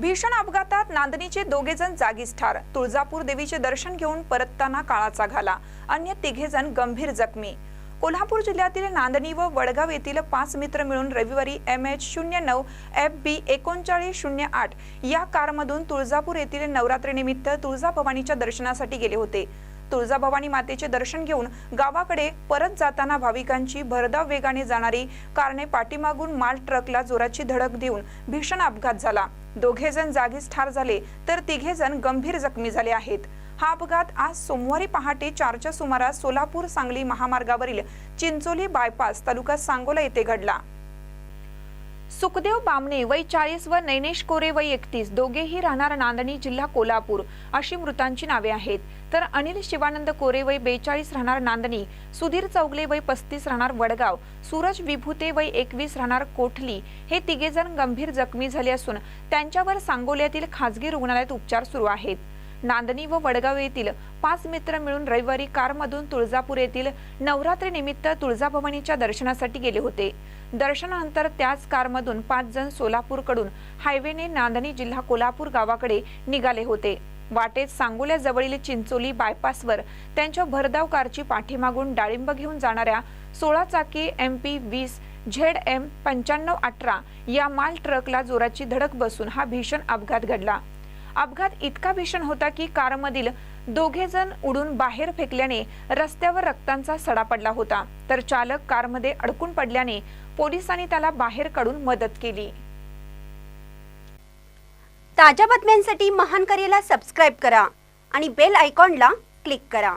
भीषण अपघातात नांदणीचे दोघे जण जागीच ठार तुळजापूर देवीचे दर्शन घेऊन परतताना काळाचा घाला. अन्य तिघे जण गंभीर जखमी. कोल्हापूर जिल्ह्यातील नांदणी व वडगाव येथील पाच मित्र मिळून रविवारी एम एच शून्य नऊ एफ बी एकोणचाळीस शून्य आठ या कारमधून तुळजापूर येथील नवरात्रीनिमित्त तुळजाभवानीच्या दर्शनासाठी गेले होते. तुळजाभवानी मातेचे दर्शन घेऊन गावाकडे परत जाताना भाविकांची भरधाव वेगाने जाणारी कारने पाठीमागून माल ट्रकला जोराची धडक देऊन भीषण अपघात झाला. दोघे जण जागीच ठार झाले तर तिघे जण गंभीर जखमी झाले आहेत. हा अपघात आज सोमवारी पहाटे चारच्या सुमारास सोलापूर सांगली महामार्गावरील चिंचोली बायपास तालुका सांगोला येथे घडला. सुखदेव बामणे वय चाळीस व नैनेश कोरे वय एकतीस दोघेही राहणार नांदणी जिल्हा कोल्हापूर अशी मृतांची नावे आहेत. तर अनिल शिवानंद कोरे वय बेचाळीस राहणार नांदणी सुधीर चौगले वय पस्तीस राहणार वडगाव सूरज विभूते वय एकवीस राहणार कोठली हे तिघे जण गंभीर जखमी झाले असून त्यांच्यावर सांगोल्यातील खासगी रुग्णालयात उपचार सुरू आहेत. नांदणी व वडगाव येथील पाच मित्र मिळून रविवारी कारमधून तुळजापूर येथील नवरात्रीनिमित्त तुळजाभवानीच्या दर्शनासाठी गेले होते. दर्शनानंतर त्याच कारमधून पाच जण सोलापूरकडून हायवेने नांदणी जिल्हा कोल्हापूर गावाकडे निघाले होते. वाटेत सांगोल्याजवळील चिंचोली बायपासवर त्यांच्या भरधाव कारची पाठीमागून डाळिंब घेऊन जाणाऱ्या सोळा चाकी एम पी वीस झेड एम पंच्याण्णव अठरा या माल ट्रकला जोराची धडक बसून हा भीषण अपघात घडला. अपघात इतका भीषण होता की कारमधील दोघे जण उडून बाहेर फेकल्याने रस्त्यावर रक्तांचा सडा पडला होता. तर चालक कारमध्ये अडकून पडल्याने पोलिसांनी त्याला बाहेर काढून मदत केली. ताज्या बातम्यांसाठी महान करेला सबस्क्राईब करा आणि बेल आयकॉनला क्लिक करा.